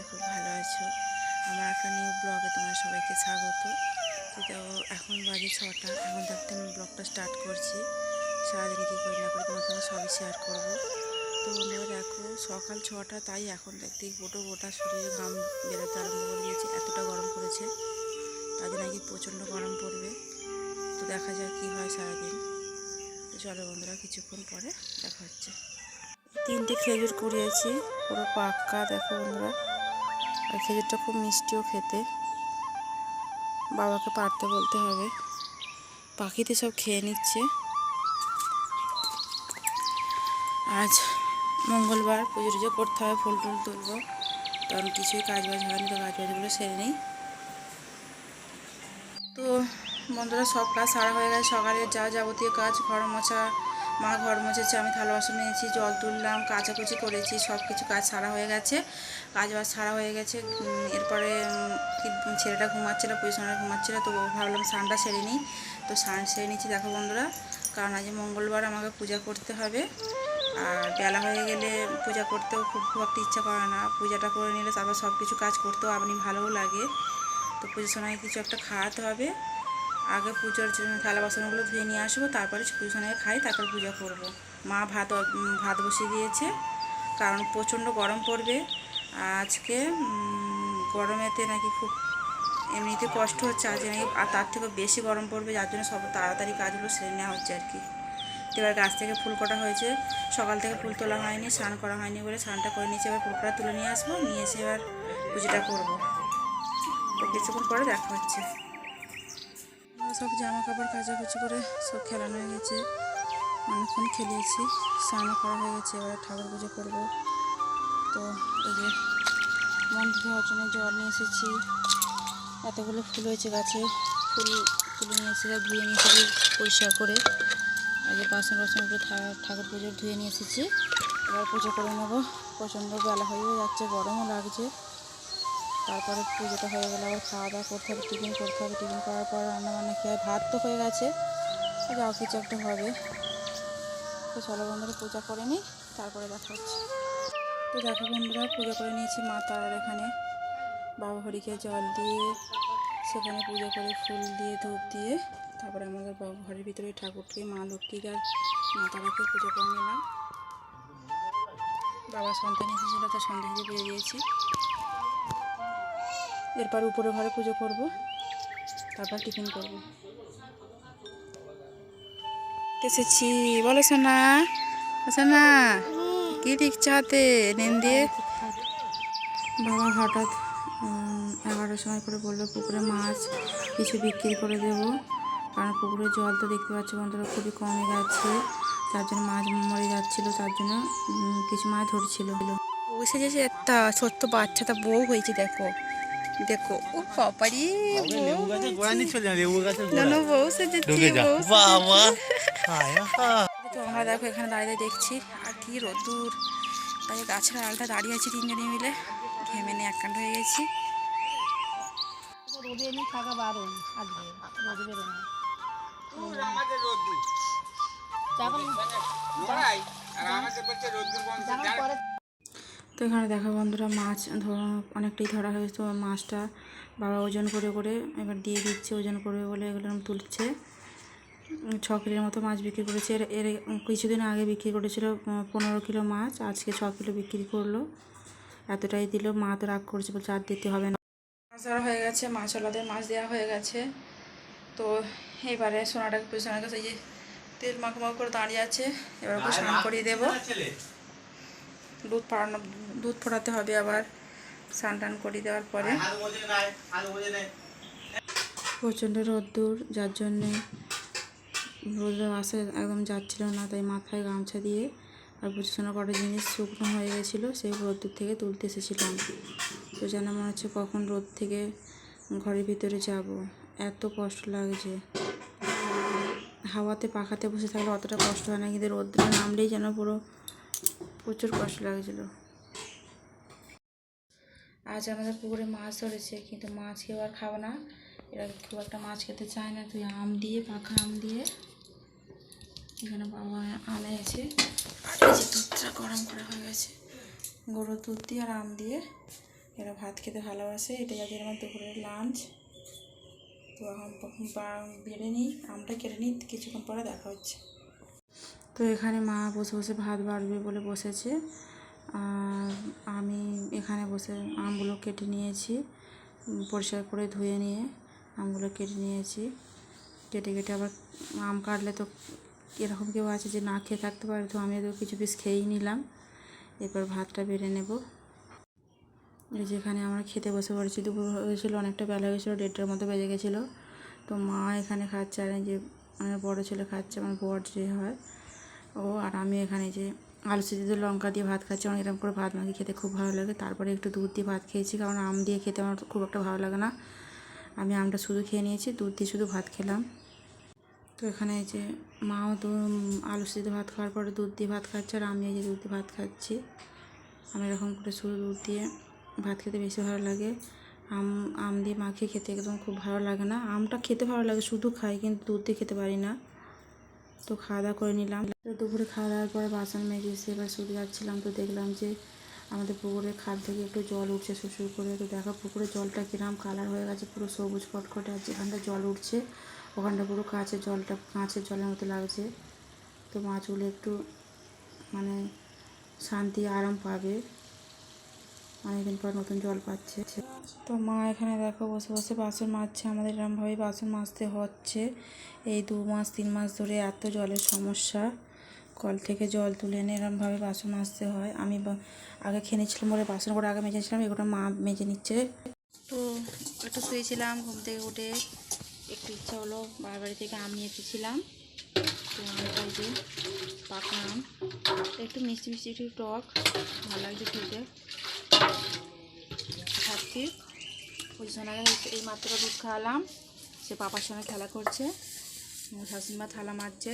সবাই খুব ভালো আছো। আমার একটা নিউ ব্লগে তোমার সবাইকে স্বাগত। তো এখন বাজে ছটা। এখন থাকতে আমি ব্লগটা স্টার্ট করছি। সারাদিন কী করি না করি তোমার সঙ্গে সবই শেয়ার করব। তো বন্ধুরা দেখো, সকাল ছটা, তাই এখন দেখতে গোটো গোটা শরীরে ঘাম বেরোতে আরম্ভ করে দিয়েছে। এতটা গরম পড়েছে তাদের নাকি প্রচণ্ড গরম পড়বে। তো দেখা যাক কী হয় সারাদিন। তো চলো বন্ধুরা, কিছুক্ষণ পরে দেখা হচ্ছে। তিনটে খেজুর কুড়িয়েছি, পুরো পাক্কা, দেখো বন্ধুরা। আর খেজুরটা খুব মিষ্টিও খেতে। বাবাকে পারতে বলতে হবে। পাখিতে সব খেয়ে নিচ্ছে। আজ মঙ্গলবার পুজো টুজো করতে হবে, ফুল টুল তুলবো। কারণ কিছুই কাজ বাজ হয়নি, তো কাজ বাজগুলো সেরে নিই। তো বন্ধুরা, সব কাজ সারা হয়ে গেছে। সকালে যা যাবতীয় কাজ, ঘর মোছা মা ঘর মুছেছে, আমি থালা বাসন নিয়েছি জল তুললাম, কাচাকুচি করেছি সব কিছু কাজ সারা হয়ে গেছে। কাজ বাজ সারা হয়ে গেছে এরপরে ছেলেটা ঘুমাচ্ছিল পজিশনে ঘুমাচ্ছিল, তো ভাবলাম স্নানটা সেরে নিই। তো স্নান সেরে নিচ্ছি দেখো বন্ধুরা, কারণ আজ মঙ্গলবার আমাকে পূজা করতে হবে। আর বেলা হয়ে গেলে পূজা করতেও খুব খুব একটা ইচ্ছা করে না। পূজাটা করে নিলে তারপর সব কিছু কাজ করতেও আপনি ভালোও লাগে। তো পুজোর সময় কিছু একটা খাওয়াতে হবে। আগে পুজোর থালা বাসনগুলো ধুয়ে নিয়ে আসব, তারপরে সময় খাই, তারপর পূজা করব। মা ভাত ভাত বসিয়ে দিয়েছে, কারণ প্রচণ্ড গরম পড়বে। আজকে গরমেতে নাকি খুব এমনিতে কষ্ট হচ্ছে আজকে নাকি আর তার থেকে বেশি গরম পড়বে, যার জন্য সব তাড়াতাড়ি কাজগুলো সেরে নেওয়া হচ্ছে আর কি। এবার গাছ থেকে ফুল কটা হয়েছে, সকাল থেকে ফুল তোলা হয়নি, স্নান করা হয়নি বলে স্নানটা করে নিয়েছি, এবার ফুলকটা তুলে নিয়ে আসব, নিয়ে এসে এবার পুজোটা করব। তো কিছুক্ষণ পরে দেখা হচ্ছে। সব জামা কাপড় কাচাকুচি করে সব খেলানো হয়ে গেছে। অনেকক্ষণ খেলিয়েছি, স্নানও করা হয়ে গেছে, এবার ঠাকুর পুজো করব। তো এই যে মন্দির জন্য জল নিয়ে এসেছি। এতগুলো ফুল হয়েছে গাছে, ফুল তুলে নিয়ে এসে ধুয়ে নিয়ে এসেছি পরিষ্কার করে। আর যে বাসন বাসনগুলো ঠাকুর পুজো ধুয়ে নিয়ে এসেছি। এবার পুজো করে নেব। প্রচণ্ড বেলা হয়েও যাচ্ছে, গরমও লাগছে। তারপরে পুজোটা হয়ে গেলে আবার খাওয়া দাওয়া করতে হবে, টিফিন করতে হবে। টিফিন করার পর রান্না বান্না খেয়ে ভাত তো হয়ে গেছে। যাও কিছু একটা হবে। তো চলো বন্ধুরা, পূজা করে নিই, তারপরে দেখা হচ্ছে। তো দেখো বন্ধুরা, পুজো করে নিয়েছি মা তারার এখানে। বাবা হরিকে জল দিয়ে, সেখানে পুজো করে ফুল দিয়ে, ধূপ দিয়ে, তারপরে আমাদের বাবা ঘরের ভিতরে ঠাকুরকে, মা লক্ষ্মীকে আর মা তারাকে পুজো করে নিলাম। বাবা সন্তান এসেছিল, তো সন্তান দিয়ে দিয়েছি। এরপর উপরে ঘরে পুজো করব তারপর টিফিন করব। এসেছি বলো সোনা সোনা কি দেখছ হাতে? নেন দিয়ে? বাবা হঠাৎ এগারোটার সময় করে বলল পুকুরে মাছ কিছু বিক্রি করে দেবো। কারণ পুকুরে জল তো দেখতে পাচ্ছি বন্ধুরা খুবই কমে যাচ্ছে। তার জন্য মাছ মরে যাচ্ছিল তার জন্য কিছু মাছ ধরছিল। বসে সেজেছে একটা ছোট্ট বাচ্চাটা বউ হয়েছে দেখো। দেখো ও বাবারি। জানো বউ সেজেছে বউ বাবা। তো আমরা দেখো এখানে দাঁড়িয়ে দেখছি আর কি রোদ্দুর। তাই গাছের আলটা দাঁড়িয়ে আছি তিনজনে মিলে। ঘেমে নিয়ে একান্ত হয়ে গেছি। রোদে এমনি থাকা বারণ আজকে রোদে বেরোনো। যখন যখন পরে তো এখানে দেখো বন্ধুরা মাছ ধ- অনেকটাই ধরা হয়েছে। তো মাছটা বাবা ওজন করে করে এবার দিয়ে দিচ্ছে ওজন করবে বলে এগুলো তুলছে। ছ কিলোর মতো মাছ বিক্রি করেছে। এর এর কিছুদিন আগে বিক্রি করেছিল পনেরো কিলো মাছ আজকে ছ কিলো বিক্রি করল। এতটাই দিল মা তো রাগ করছে বলছে আর দিতে হবে না। মাছ ধরা হয়ে গেছে মাছওয়ালাদের মাছ দেওয়া হয়ে গেছে। তো এবারে সোনাটাকে সোনার কাছে যে তেল মাখো করে দাঁড়িয়ে আছে এবার ওকে স্নান করিয়ে দেবো। দুধ ফোটানো দুধ ফোটাতে হবে আবার, স্নান টান করিয়ে দেওয়ার পরে। প্রচণ্ড রোদ্দুর, যার জন্যে রোদের আসে একদম যাচ্ছিল না, তাই মাথায় গামছা দিয়ে আর বুঝছ কটা জিনিস শুকনো হয়ে গেছিল, সেই রোদ্দুর থেকে তুলতে এসেছিলাম। তো যেন মনে হচ্ছে কখন রোদ থেকে ঘরের ভিতরে যাব। এত কষ্ট লাগছে হাওয়াতে পাখাতে বসে থাকলে অতটা কষ্ট হয় না, কিন্তু রোদ্রে নামলেই যেন পুরো প্রচুর কষ্ট লাগছিল। আজ আমাদের পুকুরে মাছ ধরেছে, কিন্তু মাছ কেউ আর খাব না। এরা খুব একটা মাছ খেতে চায় না, তুই আম দিয়ে, পাকা আম দিয়ে। এখানে বাবা আম এনেছে দুধটা গরম করা হয়ে গেছে। গরুর দুধ দিয়ে আর আম দিয়ে। এরা ভাত খেতে ভালোবাসে, এটাই আজকে আমার দুপুরের লাঞ্চ তো এখন বেড়ে নিই, আমটা কেটে নিই, কিছুক্ষণ পরে দেখা হচ্ছে। তো এখানে মা বসে বসে ভাত বাড়বে বলে বসেছে। আর আমি এখানে বসে আমগুলো কেটে নিয়েছি, পরিষ্কার করে ধুয়ে নিয়ে আমগুলো কেটে নিয়েছি। কেটে কেটে আবার আম কাটলে তো এরকম কেউ আছে যে না খেয়ে থাকতে পারে, তো আমি তো কিছু পিস খেয়েই নিলাম। এরপর ভাতটা বেড়ে নেব। এই যেখানে আমরা খেতে বসে পড়েছি, দুপুর হয়েছিলো অনেকটা বেলা হয়েছিলো দেড়টার মতো বেজে গেছিল। তো মা এখানে খাচ্ছে, আর যে আমার বড়ো ছেলে খাচ্ছে, আমার বর যে হয় ও, আর আমি এখানে যে আলু সিদ্ধ লঙ্কা দিয়ে ভাত খাচ্ছি, আমার এরকম করে ভাত মাখি খেতে খুব ভালো লাগে। তারপরে একটু দুধ দিয়ে ভাত খেয়েছি, কারণ আম দিয়ে খেতে আমার খুব একটা ভালো লাগে না। আমি আমটা শুধু খেয়ে নিয়েছি, দুধ দিয়ে শুধু ভাত খেলাম। তো এখানে যে মাও তো আলু সিদ্ধ ভাত খাওয়ার পরে দুধ দিয়ে ভাত খাচ্ছে, আর আমি এই যে দুধ দিয়ে ভাত খাচ্ছি। আমি এরকম করে শুধু দুধ দিয়ে ভাত খেতে বেশি ভালো লাগে। আম আম দিয়ে মাখিয়ে খেতে একদম খুব ভালো লাগে না। আমটা খেতে ভালো লাগে, শুধু খাই, কিন্তু দুধ দিয়ে খেতে পারি না। তো খাওয়া দাওয়া করে নিলাম। তো দুপুরে খাওয়া দাওয়ার পরে বাসন মেজে এসে এবার শুধু যাচ্ছিলাম। তো দেখলাম যে আমাদের পুকুরের খাল থেকে একটু জল উঠছে শ্বশুর করে। তো দেখো পুকুরের জলটা কিরম কালার হয়ে গেছে, পুরো সবুজ কটকটে আর যেখানটা জল উঠছে, ওখানটা পুরো কাঁচের জলটা, কাঁচের জলের মতো লাগছে। তো মাছগুলো একটু মানে শান্তি আরাম পাবে। অনেকদিন পর নতুন জল পাচ্ছে। তো মা এখানে দেখো বসে বসে বাসন মাজছে। আমাদের এরমভাবেই বাসন মাজতে হচ্ছে। এই দু মাস, তিন মাস ধরে এত জলের সমস্যা। কল থেকে জল তুলে এনে এরমভাবে বাসন মাজতে হয়। আমি আগে খেয়ে নিচ্ছিলাম বলে বাসন করে আগে মেজেছিলাম, এগুলো মা মেজে নিচ্ছে। তো একটু শুয়েছিলাম, ঘুম থেকে উঠে একটু ইচ্ছা হলো বাড়ি থেকে আম নিয়ে এসেছিলাম। তো পাকা আম। একটু মিষ্টি মিষ্টি একটু টক, ভালো লাগছে খেতে। খাচ্ছি। পজিশনাকে এই মাত্র দুধ খাওয়ালাম। সে পাপার সঙ্গে খেলা করছে। শাশুড়িমা থালা মারছে।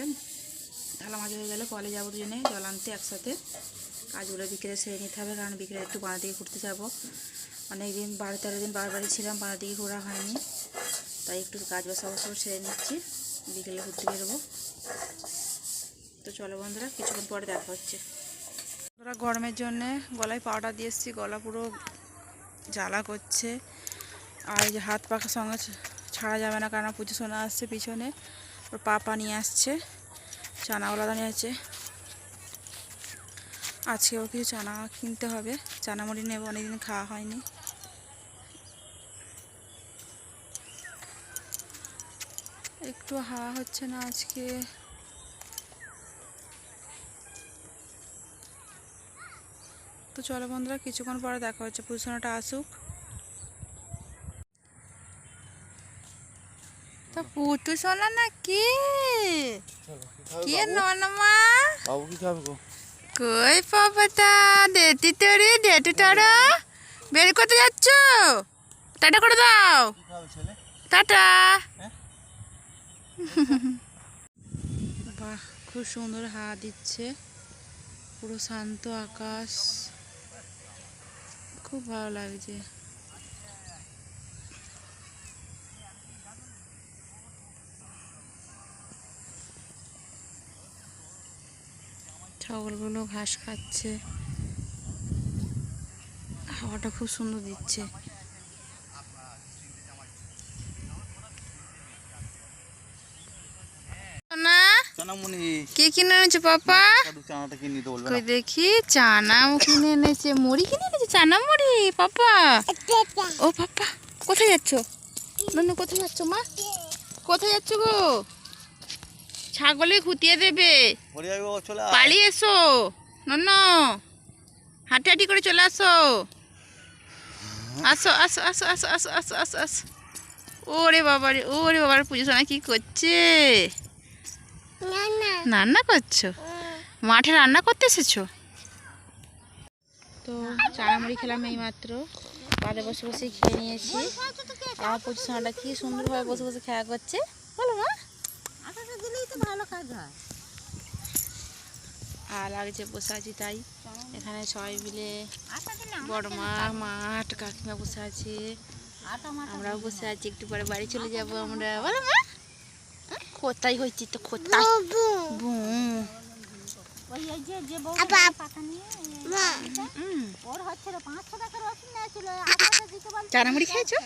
থালা মাঝে হয়ে গেলে কলে যাব দুজনে। জল আনতে একসাথে। কাজগুলো বিকেলে সেরে নিতে হবে, কারণ বিকেলে একটু বাড়ার দিকে ঘুরতে যাব। অনেক দিন বারো তেরো দিন বারো বাড়ি ছিলাম বাড়ার দিকে ঘোরা হয়নি। তাই একটু কাজ বাস অবশ্য সেরে নিচ্ছি। বিকেলে ঘুরতে বেরোবো। তো চলো বন্ধুরা, কিছুক্ষণ পরে দেখা হচ্ছে। বন্ধুরা গরমের জন্যে গলায় পাউডার দিয়ে এসেছি, গলা পুরো জ্বালা করছে। আর এই যে হাত পাখার সঙ্গে ছাড়া যাবে না, কারণ পুজো সোনা আসছে পিছনে। ওর পাপা নিয়ে আসছে চানাওয়ালা দাঁড়িয়ে আছে আজকেও কিছু চানা কিনতে হবে। চানা মুড়ি নেব, অনেকদিন খাওয়া হয়নি। একটু হাওয়া হচ্ছে না আজকে। তো চলো বন্ধুরা কিছুক্ষণ পরে দেখা হচ্ছে। পুজোটা আসুক। তো পুটু সোনা না কি? কে ননমা বাবু কি খাবে গো? কই তরে তরা। বের করতে যাচ্ছ? টাটা করে দাও। টাটা। হ্যাঁ? বাহ খুব সুন্দর হাওয়া দিচ্ছে। পুরো শান্ত আকাশ। খুব ভালো লাগছে। ছাগলগুলো ঘাস খাচ্ছে। হাওয়াটা খুব সুন্দর দিচ্ছে। না চানামুনি কি কিনে এনেছে পাপা? দেখি চানা কিনে এনেছে মুড়ি কিনে এনেছে চানা মুড়ি পাপা ও পাপা কোথায় যাচ্ছ? ননু কোথায় যাচ্ছ মা? কোথায় যাচ্ছ গো? ছাগলে খুঁটিয়ে দেবে। পালিয়ে এসো। ননু হাঁটি হাঁটি করে চলে আসো। আসো আসো আসো আসো আসো আসো আসো আসো। ওরে বাবারে ওরে বাবার পুজো সোনা কি করছে? রান্না করছ? মাঠে রান্না করতে এসেছ? তো চানা মুড়ি খেলাম এই মাত্র বাদে বসে বসে খেয়ে নিয়েছি। আর আমার পুজো সোনাটা কি সুন্দরভাবে বসে বসে খেয়া করছে। বলো মা। আর লাগছে বসে আছি তাই। এখানে সবাই মিলে বড় মা মাঠ কাকিমা বসে আছে। আমরাও বসে আছি একটু পরে বাড়ি চলে যাব আমরা। বলো মা। কোথায় হয়েছি তো কোথায়? যে যে বউ পাতা নিয়ে ওর হচ্ছে পাঁচশো টাকার ওষুধ নিয়েছিল আঠাটা দিতে খেয়েছো?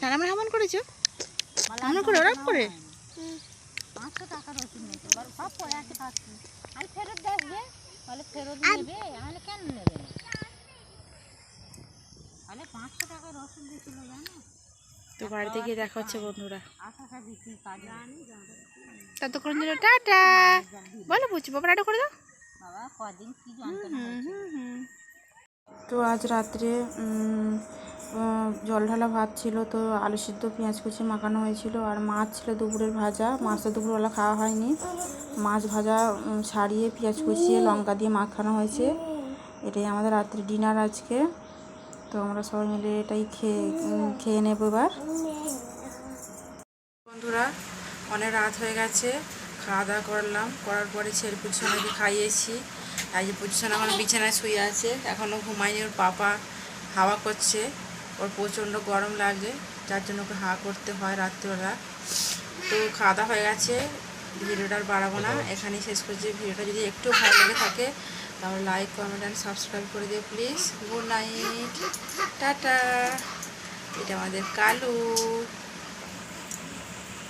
চানামুড়ি হামন করেছ? হামন করে ওরম করে? পাঁচশো টাকার ওষুধ নিয়েছিল এবার সব পড়ে আছে পাচ্ছি আমি ফেরত দেখবে বলে ফেরত নেবে আমি কেন নেবে তাহলে পাঁচশো টাকার ওষুধ দিয়েছিল জানো? তো বাড়িতে গিয়ে দেখা হচ্ছে বন্ধুরা। ততক্ষণ জন্য টাটা। বলো বুঝছি বাবা টাটা করে দাও। বাবা কদিন কি যন্ত্রণা তো আজ রাত্রে জল ঢালা ভাত ছিল তো আলু সিদ্ধ পেঁয়াজ কুচি মাখানো হয়েছিল আর মাছ ছিল দুপুরের ভাজা। মাছটা দুপুরবেলা খাওয়া হয়নি। মাছ ভাজা ছাড়িয়ে পেঁয়াজ কুচিয়ে লঙ্কা দিয়ে মাখানো হয়েছে। এটাই আমাদের রাত্রে ডিনার আজকে। তো আমরা সবাই মিলে এটাই খেয়ে খেয়ে নেব এবার। বন্ধুরা অনেক রাত হয়ে গেছে। খাওয়া দাওয়া করলাম। করার পরে ছেলে পুজোনাকে খাইয়েছি। আর যে পুজোনা আমার বিছানায় শুয়ে আছে। এখনও ঘুমায়নি ওর পাপা হাওয়া করছে। ওর প্রচণ্ড গরম লাগে যার জন্য ওকে হাওয়া করতে হয় রাত্রিবেলা। তো খাওয়া দাওয়া হয়ে গেছে ভিডিওটা আর বাড়াবো না। এখানেই শেষ করছি। ভিডিওটা যদি একটু ভালো লেগে থাকে তাহলে লাইক কমেন্ট অ্যান্ড সাবস্ক্রাইব করে দিও প্লিজ গুড নাইট টাটা এটা আমাদের কালু।